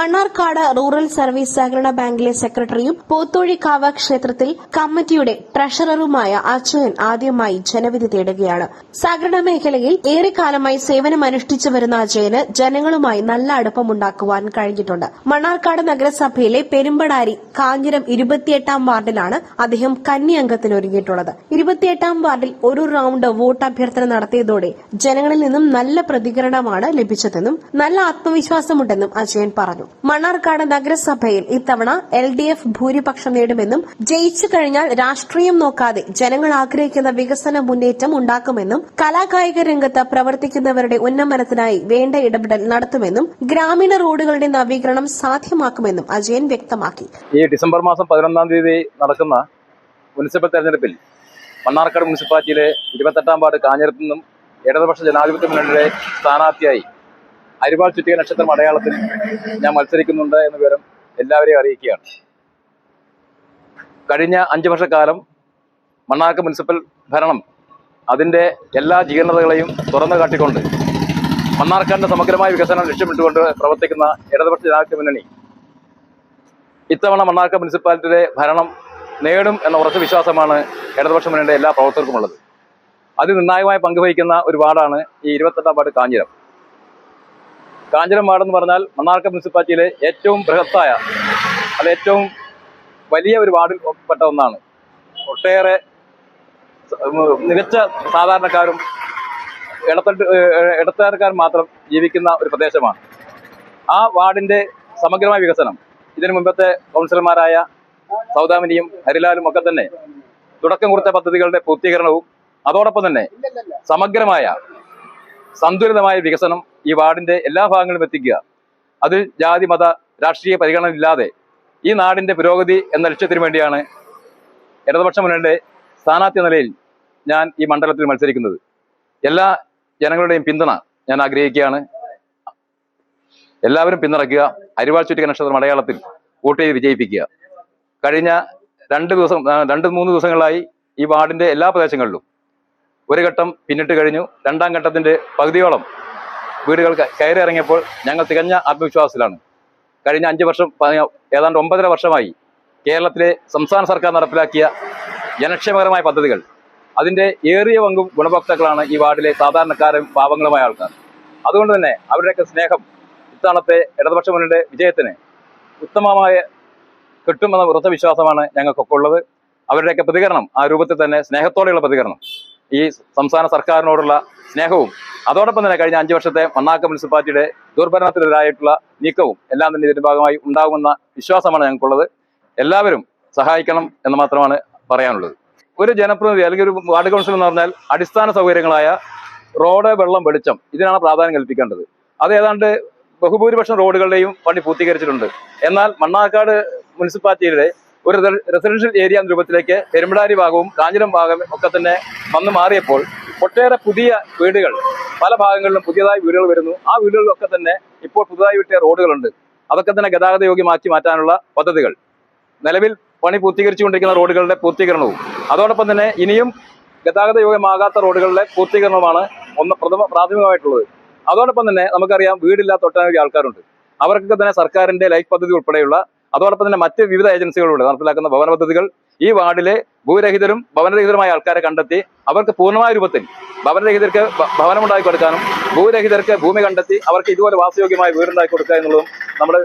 Mannarkkad rural service സഹകരണ ബാങ്കിലെ സെക്രട്ടറിയും പോത്തോഴിക്കാവ് ക്ഷേത്രത്തിൽ കമ്മിറ്റിയുടെ ട്രഷററുമായ അച്യുതൻ ആദ്യമായി ജനവിധി തേടുകയാണ്. സഹകരണ മേഖലയിൽ ഏറെക്കാലമായി സേവനമനുഷ്ഠിച്ചു വരുന്ന അജയന് ജനങ്ങളുമായി നല്ല അടുപ്പമുണ്ടാക്കുവാൻ കഴിഞ്ഞിട്ടുണ്ട്. മണ്ണാർക്കാട് നഗരസഭയിലെ പെരുമ്പടാരി കാഞ്ഞിരം ഇരുപത്തിയെട്ടാം വാർഡിലാണ് അദ്ദേഹം കന്നി അംഗത്തിന് ഒരുങ്ങിയിട്ടുള്ളത്. ഇരുപത്തിയെട്ടാം വാർഡിൽ ഒരു റൌണ്ട് വോട്ട് അഭ്യർത്ഥന നടത്തിയതോടെ ജനങ്ങളിൽ നിന്നും നല്ല പ്രതികരണമാണ് ലഭിച്ചതെന്നും നല്ല ആത്മവിശ്വാസമുണ്ടെന്നും അജയൻ പറഞ്ഞു. മണ്ണാർക്കാട് നഗരസഭയിൽ ഇത്തവണ എൽ ഡി എഫ് ഭൂരിപക്ഷം നേടുമെന്നും ജയിച്ചു കഴിഞ്ഞാൽ രാഷ്ട്രീയം നോക്കാതെ ജനങ്ങൾ ആഗ്രഹിക്കുന്ന വികസന മുന്നേറ്റം ഉണ്ടാക്കുമെന്നും കലാകായിക രംഗത്ത് പ്രവർത്തിക്കുന്നവരുടെ ഉന്നമനത്തിനായി വേണ്ട ഇടപെടൽ നടത്തുമെന്നും ഗ്രാമീണ റോഡുകളുടെ നവീകരണം സാധ്യമാക്കുമെന്നും അജയൻ വ്യക്തമാക്കി. ഈ ഡിസംബർ മാസം പതിനൊന്നാം തീയതി നടക്കുന്ന മുനിസിപ്പൽ തെരഞ്ഞെടുപ്പിൽ മണ്ണാർക്കാട് മുനിസിപ്പാലിറ്റിയിലെ ഇരുപത്തെട്ടാം വാർഡ് കാഞ്ഞിരത്തു നിന്നും ഇടതുപക്ഷ ജനാധിപത്യ മുന്നണിയുടെ സ്ഥാനാർത്ഥിയായി അരിവാൾ ചുറ്റിക നക്ഷത്രം അടയാളത്തിന് ഞാൻ മത്സരിക്കുന്നുണ്ട് എന്ന വിവരം എല്ലാവരെയും അറിയിക്കുകയാണ്. കഴിഞ്ഞ അഞ്ചു വർഷക്കാലം മണ്ണാക്ക മുനിസിപ്പൽ ഭരണം അതിന്റെ എല്ലാ ജീർണതകളെയും തുറന്നു കാട്ടിക്കൊണ്ട് മണ്ണാർക്കാടിന്റെ സമഗ്രമായ വികസനം ലക്ഷ്യമിട്ടുകൊണ്ട് പ്രവർത്തിക്കുന്ന ഇടതുപക്ഷ ജനാധിപത്യ മുന്നണി ഇത്തവണ മണ്ണാർക്ക മുനിസിപ്പാലിറ്റിയുടെ ഭരണം നേടും എന്ന ഉറച്ച വിശ്വാസമാണ് ഇടതുപക്ഷ മുന്നണിയുടെ എല്ലാ പ്രവർത്തകർക്കുമുള്ളത് അതിൽ നിർണായകമായി പങ്കുവഹിക്കുന്ന ഒരു വാർഡാണ് ഈ ഇരുപത്തെട്ടാം വാർഡ് കാഞ്ഞിരം. എന്ന് പറഞ്ഞാൽ മണ്ണാർക്ക മുനിസിപ്പാലിറ്റിയിലെ ഏറ്റവും ബൃഹത്തായ അത് ഏറ്റവും വലിയ ഒരു വാർഡിൽ പെട്ട ഒന്നാണ്. ഒട്ടേറെ മികച്ച സാധാരണക്കാരും ഇടത്തട്ട് ഏഹ്, ഇടത്തരക്കാരും മാത്രം ജീവിക്കുന്ന ഒരു പ്രദേശമാണ്. ആ വാർഡിന്റെ സമഗ്രമായ വികസനം ഇതിനു മുമ്പത്തെ കൗൺസിലർമാരായ സൗദാമിനിയും ഹരിലാലും ഒക്കെ തന്നെ തുടക്കം കുറിച്ച പദ്ധതികളുടെ പൂർത്തീകരണവും അതോടൊപ്പം തന്നെ സമഗ്രമായ സന്തുലിതമായ വികസനം ഈ വാർഡിന്റെ എല്ലാ ഭാഗങ്ങളിലും എത്തിക്കുക. അതിൽ ജാതി മത രാഷ്ട്രീയ പരിഗണന ഇല്ലാതെ ഈ നാടിന്റെ പുരോഗതി എന്ന ലക്ഷ്യത്തിന് വേണ്ടിയാണ് ഇടതുപക്ഷ മുന്നണിയുടെ സ്ഥാനാർത്ഥി നിലയിൽ ഞാൻ ഈ മണ്ഡലത്തിൽ മത്സരിക്കുന്നത്. എല്ലാ ജനങ്ങളുടെയും പിന്തുണ ഞാൻ ആഗ്രഹിക്കുകയാണ്. എല്ലാവരും പിന്തുണയ്ക്കുക. അരിവാൾ ചുറ്റിക നക്ഷത്രം മലയാളത്തിൽ വോട്ട് ചെയ്ത് വിജയിപ്പിക്കുക. കഴിഞ്ഞ രണ്ട് ദിവസം രണ്ട് മൂന്ന് ദിവസങ്ങളായി ഈ വാർഡിന്റെ എല്ലാ പ്രദേശങ്ങളിലും ഒരു ഘട്ടം പിന്നിട്ട് കഴിഞ്ഞു. രണ്ടാം ഘട്ടത്തിന്റെ പകുതിയോളം വീടുകൾ കയറി ഇറങ്ങിയപ്പോൾ ഞങ്ങൾ തികഞ്ഞ ആത്മവിശ്വാസത്തിലാണ്. കഴിഞ്ഞ അഞ്ച് വർഷം ഏതാണ്ട് ഒമ്പതര വർഷമായി കേരളത്തിലെ സംസ്ഥാന സർക്കാർ നടപ്പിലാക്കിയ ജനക്ഷേമകരമായ പദ്ധതികൾ. അതിന്റെ ഏറിയ പങ്കും ഗുണഭോക്താക്കളാണ് ഈ വാർഡിലെ സാധാരണക്കാരും പാവങ്ങളുമായ ആൾക്കാർ. അതുകൊണ്ട് തന്നെ അവരുടെയൊക്കെ സ്നേഹം ഇത്തവണത്തെ ഇടതുപക്ഷ മുന്നണിയുടെ വിജയത്തിന് ഉത്തമമായ കിട്ടുമെന്ന ഉറച്ച വിശ്വാസമാണ് ഞങ്ങൾക്കൊക്കെ ഉള്ളത്. അവരുടെയൊക്കെ പ്രതികരണം ആ രൂപത്തിൽ തന്നെ സ്നേഹത്തോടെയുള്ള പ്രതികരണം. ഈ സംസ്ഥാന സർക്കാരിനോടുള്ള സ്നേഹവും അതോടൊപ്പം തന്നെ കഴിഞ്ഞ അഞ്ചു വർഷത്തെ മണ്ണാക്ക മുനിസിപ്പാലിറ്റിയുടെ ദുർഭരണത്തിനെതിരായിട്ടുള്ള നീക്കവും എല്ലാം തന്നെ ഇതിന്റെ ഭാഗമായി ഉണ്ടാകുമെന്ന വിശ്വാസമാണ് ഞങ്ങൾക്കുള്ളത്. എല്ലാവരും സഹായിക്കണം എന്ന് മാത്രമാണ് പറയാനുള്ളത്. ഒരു ജനപ്രതിനിധി അല്ലെങ്കിൽ ഒരു വാർഡ് കൗൺസിൽ എന്ന് പറഞ്ഞാൽ അടിസ്ഥാന സൗകര്യങ്ങളായ റോഡ് വെള്ളം വെളിച്ചം ഇതിനാണ് പ്രാധാന്യം കൽപ്പിക്കേണ്ടത്. അത് ഏതാണ്ട് ബഹുഭൂരിപക്ഷം റോഡുകളുടെയും പണി പൂർത്തീകരിച്ചിട്ടുണ്ട്. എന്നാൽ മണ്ണാർക്കാട് മുനിസിപ്പാലിറ്റിയുടെ ഒരു റെസിഡൻഷ്യൽ ഏരിയ എന്ന രൂപത്തിലേക്ക് പെരുമ്പടാരി ഭാഗവും കാഞ്ഞിരം ഭാഗവും ഒക്കെ തന്നെ വന്നു മാറിയപ്പോൾ ഒട്ടേറെ പുതിയ വീടുകൾ പല ഭാഗങ്ങളിലും പുതിയതായി വീടുകൾ വരുന്നു. ആ വീടുകളിലൊക്കെ തന്നെ ഇപ്പോൾ പുതുതായി വിട്ടിയ റോഡുകളുണ്ട്. അതൊക്കെ തന്നെ ഗതാഗത യോഗ്യമാക്കി മാറ്റാനുള്ള പദ്ധതികൾ. നിലവിൽ പണി പൂർത്തീകരിച്ചുകൊണ്ടിരിക്കുന്ന റോഡുകളുടെ പൂർത്തീകരണവും അതോടൊപ്പം തന്നെ ഇനിയും ഗതാഗത യോഗ്യമാകാത്ത റോഡുകളുടെ പൂർത്തീകരണവുമാണ് ഒന്ന് പ്രഥമ പ്രാഥമികമായിട്ടുള്ളത്. അതോടൊപ്പം തന്നെ നമുക്കറിയാം വീടില്ലാത്ത ഒട്ടനവധി ആൾക്കാരുണ്ട്. അവർക്കൊക്കെ തന്നെ സർക്കാരിന്റെ ലൈഫ് പദ്ധതി ഉൾപ്പെടെയുള്ള അതോടൊപ്പം തന്നെ മറ്റ് വിവിധ ഏജൻസികളിലൂടെ നടപ്പിലാക്കുന്ന ഭവന പദ്ധതികൾ ഈ വാർഡിലെ ഭൂരഹിതരും ഭവനരഹിതരുമായ ആൾക്കാരെ കണ്ടെത്തി അവർക്ക് പൂർണമായ രൂപത്തിൽ ഭവനരഹിതർക്ക് ഭവനമുണ്ടാക്കി കൊടുക്കാനും ഭൂരഹിതർക്ക് ഭൂമി കണ്ടെത്തി അവർക്ക് ഇതുപോലെ വാസയോഗ്യമായ വീടുണ്ടാക്കി കൊടുക്കുക എന്നുള്ളതും നമ്മുടെ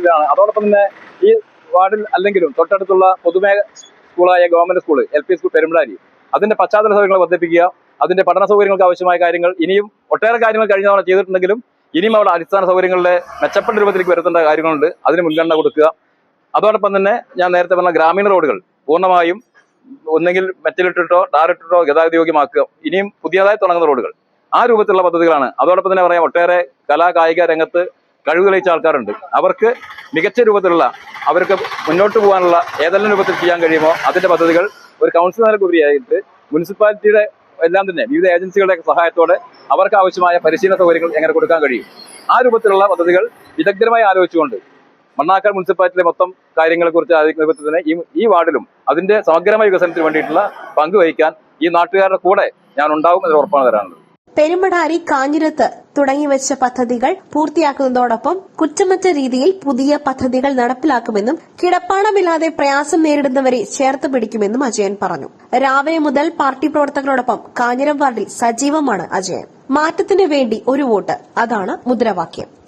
ഇതാണ്. അതോടൊപ്പം തന്നെ ഈ വാർഡിൽ അല്ലെങ്കിലും തൊട്ടടുത്തുള്ള പൊതുമേഖ സ്കൂളായ government school L P school Perumbadi അതിന്റെ പശ്ചാത്തല സൗകര്യങ്ങൾ വർദ്ധിപ്പിക്കുക അതിന്റെ പഠന സൗകര്യങ്ങൾക്ക് ആവശ്യമായ കാര്യങ്ങൾ ഇനിയും ഒട്ടേറെ കാര്യങ്ങൾ കഴിഞ്ഞ തവണ ചെയ്തിട്ടുണ്ടെങ്കിലും ഇനിയും അവിടെ അടിസ്ഥാന സൗകര്യങ്ങളുടെ മെച്ചപ്പെട്ട രൂപത്തിലേക്ക് വരുത്തേണ്ട കാര്യങ്ങളുണ്ട്. അതിന് മുൻഗണന കൊടുക്കുക. അതോടൊപ്പം തന്നെ ഞാൻ നേരത്തെ പറഞ്ഞ ഗ്രാമീണ റോഡുകൾ പൂർണമായും ഒന്നെങ്കിൽ മെറ്റലിട്ടിട്ടോ ടാറിട്ടിട്ടോ ഗതാഗത യോഗ്യമാക്കുക ഇനിയും പുതിയതായി തുടങ്ങുന്ന റോഡുകൾ. ആ രൂപത്തിലുള്ള പദ്ധതികളാണ്. അതോടൊപ്പം തന്നെ പറയാം ഒട്ടേറെ കലാ കായിക രംഗത്ത് കഴിവ് തെളിയിച്ച ആൾക്കാരുണ്ട്. അവർക്ക് മികച്ച രൂപത്തിലുള്ള അവർക്ക് മുന്നോട്ട് പോകാനുള്ള ഏതെല്ലാം രൂപത്തിൽ ചെയ്യാൻ കഴിയുമോ അതിന്റെ പദ്ധതികൾ ഒരു കൗൺസിൽ നിലക്കുപരിയായിട്ട് മുനിസിപ്പാലിറ്റിയുടെ എല്ലാം തന്നെ വിവിധ ഏജൻസികളുടെ സഹായത്തോടെ അവർക്ക് ആവശ്യമായ പരിശീലന സൗകര്യങ്ങൾ എങ്ങനെ കൊടുക്കാൻ കഴിയും? ആ രൂപത്തിലുള്ള പദ്ധതികൾ വിദഗ്ധരമായി ആലോചിച്ചുകൊണ്ട് മണ്ണാക്കാട് മുനിസിപ്പാലിറ്റിയിലെ മൊത്തം കാര്യങ്ങളെക്കുറിച്ച് ആലോചിക്കുന്ന തന്നെ ഈ ഈ വാർഡിലും അതിന്റെ സമഗ്രമായ വികസനത്തിന് വേണ്ടിയിട്ടുള്ള പങ്ക് വഹിക്കാൻ ഈ നാട്ടുകാരുടെ കൂടെ ഞാൻ ഉണ്ടാവും എന്നൊരു ഉറപ്പാണ് തരാനുള്ളത്. പെരുമടാരി കാഞ്ഞിരത്ത് തുടങ്ങിവെച്ച പദ്ധതികൾ പൂർത്തിയാക്കുന്നതോടൊപ്പം കുറ്റമറ്റ രീതിയിൽ പുതിയ പദ്ധതികൾ നടപ്പിലാക്കുമെന്നും കിടപ്പാടമില്ലാതെ പ്രയാസം നേരിടുന്നവരെ ചേർത്ത് പിടിക്കുമെന്നും അജയൻ പറഞ്ഞു. രാവിലെ മുതൽ പാർട്ടി പ്രവർത്തകരോടൊപ്പം കാഞ്ഞിരം വാർഡിൽ സജീവമാണ് അജയൻ. മാറ്റത്തിന് വേണ്ടി ഒരു വോട്ട്. അതാണ് മുദ്രാവാക്യം.